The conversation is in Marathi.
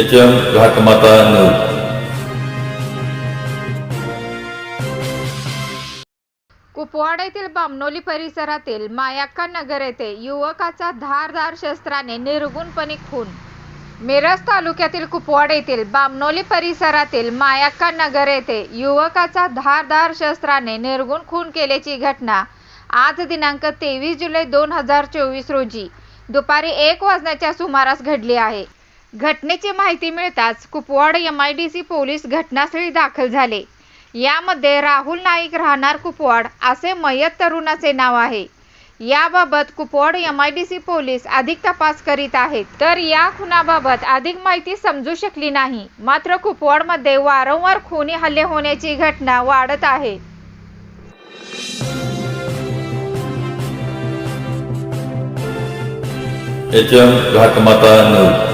H M Ghatmata news Kupwad येथील बामनोली परिसरातील मायाक्का नगर येथे युवकाचा धारदार शस्त्राने निर्गुणपणे खून. मिरज तालुक्यातील कुपवाड येथील बामनोली परिसरातील मायाक्का नगर येथे युवकाचा धारदार शस्त्राने निर्गुण खून केल्याची घटना आज दिनांक तेवीस जुलै दोन हजार चोवीस रोजी दुपारी एक वाजण्याच्या सुमारास घडली आहे. घटनेची माहिती मिळताच Kupwad M I D C police घटनास्थळी दाखल झाले. यामध्ये राहुल नाईक राहणार कुपवाड असे मयत तरुणाचे नाव आहे. याबाबत Kupwad M I D C police अधिक तपास करीत आहेत. तर या खुनाबाबत अधिक माहिती समजू शकली नाही. मात्र कुपवाडमध्ये वारंवार खुनी हल्ले होण्याची घटना वाढत आहे. H M Ghatmata news